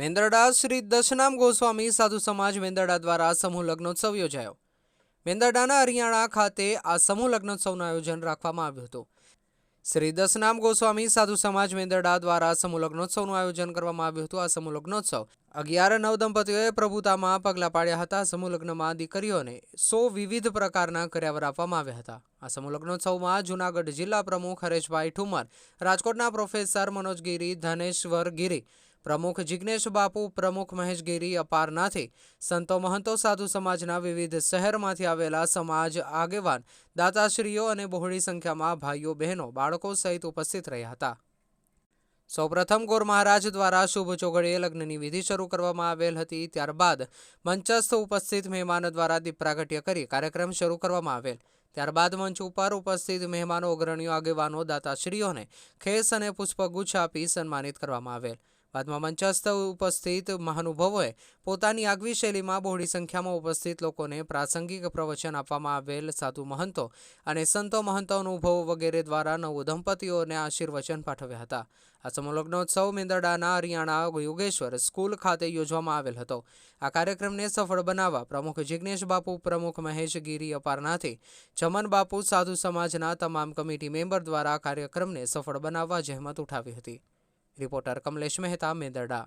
મેંદરડા શ્રી દશનામ ગોસ્વામી સાધુ સમાજ મેંદરડા દ્વારા સમૂહ લગ્નોત્સવ યોજાયો. મેંદરડાના હરિયાણા ખાતે આ સમૂહ લગ્નોત્સવનું આયોજન રાખવામાં આવ્યું હતું. શ્રી દશનામ ગોસ્વામી સાધુ સમાજ મેંદરડા દ્વારા સમૂહ લગ્નોત્સવનું આયોજન કરવામાં આવ્યું હતું. આ સમૂહ લગ્નોત્સવ અગિયાર નવ દંપતીઓએ પ્રભુતામાં પગલાં પાડ્યા હતા. સમૂહ લગ્નમાં દીકરીઓને સો વિવિધ પ્રકારના કર્યાવર આપવામાં આવ્યા હતા. આ સમૂહ લગ્નોત્સવમાં જૂનાગઢ જિલ્લા પ્રમુખ હરેશભાઈ ઠુમર, રાજકોટના પ્રોફેસર મનોજ ગીરી, ધનેશ્વર ગીરી પ્રમુખ જિજ્ઞેશ બાપુ, પ્રમુખ મહેશ ગીરી, અપારનાથી સંતો મહંતો સાધુ સમાજના વિવિધ શહેરમાંથી આવેલા સમાજ આગેવાન, દાતાશ્રીઓ અને બહોળી સંખ્યામાં ભાઈઓ, બહેનો, બાળકો સહિત ઉપસ્થિત રહ્યા હતા. સૌપ્રથમ ગોર મહારાજ દ્વારા શુભ ચોઘડીએ લગ્નની વિધિ શરૂ કરવામાં આવેલ હતી. ત્યારબાદ મંચસ્થ ઉપસ્થિત મહેમાનો દ્વારા દીપ પ્રાગટ્ય કરી કાર્યક્રમ શરૂ કરવામાં આવેલ. ત્યારબાદ મંચ ઉપર ઉપસ્થિત મહેમાનો, અગ્રણીઓ, આગેવાનો, દાતાશ્રીઓને ખેસ અને પુષ્પગુચ્છ આપી સન્માનિત કરવામાં આવેલ. બાદમાં મંચસ્થ ઉપસ્થિત મહાનુભાવોએ પોતાની આગવી શૈલીમાં બહોળી સંખ્યામાં ઉપસ્થિત લોકોને પ્રાસંગિક પ્રવચન આપવામાં આવેલ સાધુ મહંતો અને સંતો મહંતો અનુભવો વગેરે દ્વારા નવ દંપતીઓને આશીર્વચન પાઠવ્યા હતા. આ સમલગ્નોત્સવ લગ્નોત્સવ મેંદરડાના હરિયાણા યોગેશ્વર સ્કૂલ ખાતે યોજવામાં આવેલ હતો. આ કાર્યક્રમને સફળ બનાવવા પ્રમુખ જિજ્ઞેશ બાપુ, પ્રમુખ મહેશ ગીરી અપારનાથી ચમન બાપુ સાધુ સમાજના તમામ કમિટી મેમ્બર દ્વારા કાર્યક્રમને સફળ બનાવવા જહેમત ઉઠાવી હતી. રિપોર્ટર કમલેશ મહેતા મેંદરડા